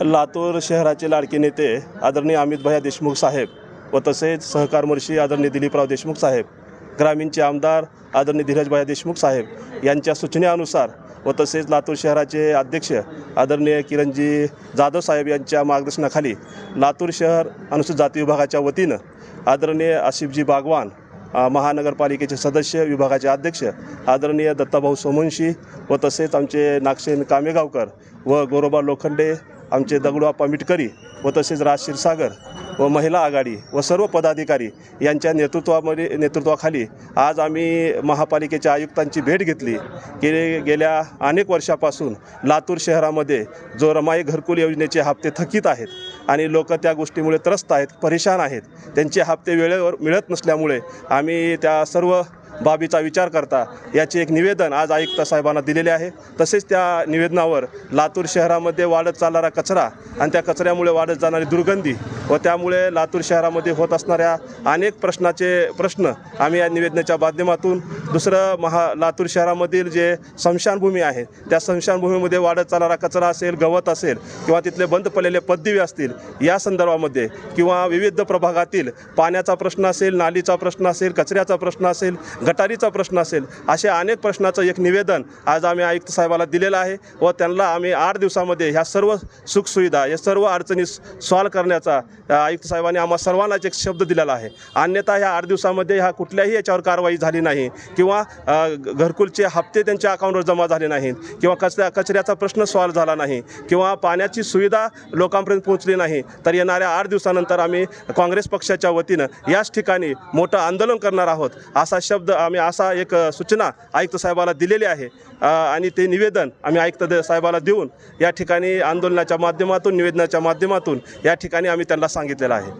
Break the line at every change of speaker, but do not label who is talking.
लातूर शहराचे लाडके नेते आदरणीय अमितभाया देशमुख साहेब व तसेच सहकार मर्षी आदरणीय दिलीपराव देशमुख साहेब ग्रामीणचे आमदार आदरणीय धीरजभाया देशमुख साहेब यांच्या सूचनेनुसार व तसेच लातूर शहराचे अध्यक्ष आदरणीय किरणजी जाधव साहेब यांच्या मार्गदर्शनाखाली लातूर शहर अनुसूचित जाती विभागाच्या वतीनं आदरणीय आसिफजी बागवान महानगरपालिकेचे सदस्य विभागाचे अध्यक्ष आदरणीय दत्ताभाऊ सोमवंशी व तसेच आमचे नागसेन कामेगावकर व गोरोबा लोखंडे आमचे दगडूआप्पा मिटकरी व तसेच राज क्षीरसागर व महिला आघाडी व सर्व पदाधिकारी यांच्या नेतृत्वामध्ये नेतृत्वाखाली आज आम्ही महापालिकेच्या आयुक्तांची भेट घेतली. की गेल्या अनेक वर्षापासून लातूर शहरामध्ये जो रमाई घरकुल योजनेचे हप्ते थकीत आहेत आणि लोक त्या गोष्टीमुळे त्रस्त आहेत परेशान आहेत. त्यांचे हप्ते वेळेवर मिळत नसल्यामुळे आम्ही त्या सर्व बाबीचा विचार करता याचे एक निवेदन आज आयुक्त साहेबांना दिलेले आहे. तसेच त्या निवेदनावर लातूर शहरामध्ये वाढत चालणारा कचरा आणि त्या कचऱ्यामुळे वाढत जाणारी दुर्गंधी व त्यामुळे लातूर शहरामध्ये होत असणाऱ्या अनेक प्रश्नाचे प्रश्न आम्ही या निवेदनाच्या माध्यमातून दुसरं महा लातूर शहरामधील जे स्मशानभूमी आहे त्या स्मशानभूमीमध्ये वाढत चालणारा कचरा असेल गवत असेल किंवा तिथले बंद पडलेले पददिवे असतील या संदर्भामध्ये किंवा विविध प्रभागातील पाण्याचा प्रश्न असेल नालीचा प्रश्न असेल कचऱ्याचा प्रश्न असेल गटारीचा प्रश्न असेल असे अनेक प्रश्नाचं एक निवेदन आज आम्ही आयुक्त साहेबाला दिलेलं आहे व त्यांना आम्ही आठ दिवसामध्ये ह्या सर्व सुखसुविधा या सर्व अडचणी सॉल्व करण्याचा आयुक्त साहेबांनी आम्हा सर्वांनाच एक शब्द दिलेला आहे. अन्यथा ह्या आठ दिवसामध्ये ह्या कुठल्याही याच्यावर कारवाई झाली नाही किंवा घरकुलचे हप्ते त्यांच्या अकाउंटवर जमा झाले नाहीत किंवा कचऱ्या कचऱ्याचा प्रश्न सॉल्व झाला नाही किंवा पाण्याची सुविधा लोकांपर्यंत पोहोचली नाही तर येणाऱ्या आठ दिवसानंतर आम्ही काँग्रेस पक्षाच्या वतीनं याच ठिकाणी मोठं आंदोलन करणार आहोत असा शब्द आम्ही असा एक सूचना आयुक्त साहेबाला दिलेली आहे. आणि ते निवेदन आम्ही आयुक्त साहेबाला देऊन या ठिकाणी आंदोलनाच्या माध्यमातून निवेदनाच्या माध्यमातून या ठिकाणी आम्ही त्यांना सांगितलेलं आहे.